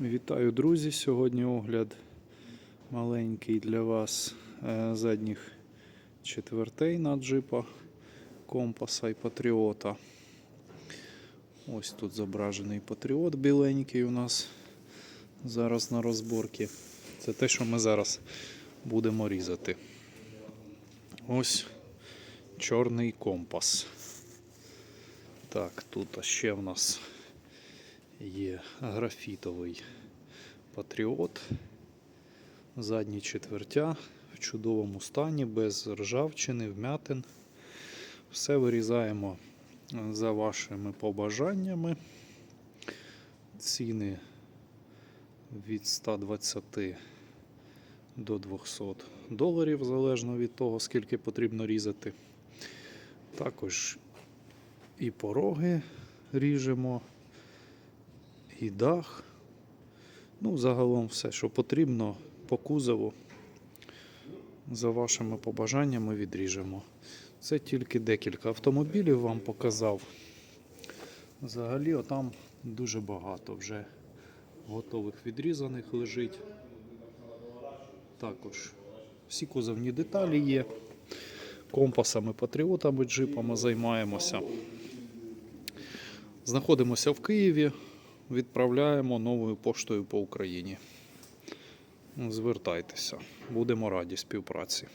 Вітаю, друзі! Сьогодні огляд маленький для вас е, задніх четвертей на джипа компаса і патріота. Ось тут зображений патріот біленький у нас зараз на розборці. Це те, що ми зараз будемо різати. Ось чорний компас. Так, тут ще в нас є графітовий патріот. Задні четвертя в чудовому стані, без ржавчини, вмятин. Все вирізаємо за вашими побажаннями. Ціни від 120 до 200 доларів, залежно від того, скільки потрібно різати. Також і пороги ріжемо, і дах. Ну, загалом все, що потрібно по кузову. За вашими побажаннями відріжемо. Це тільки декілька автомобілів вам показав. Взагалі, отам дуже багато вже готових відрізаних лежить. Також всі кузовні деталі є. Компасами, патріотами, джипами займаємося. Знаходимося в Києві, відправляємо новою поштою по Україні. Звертайтеся, будемо раді співпраці.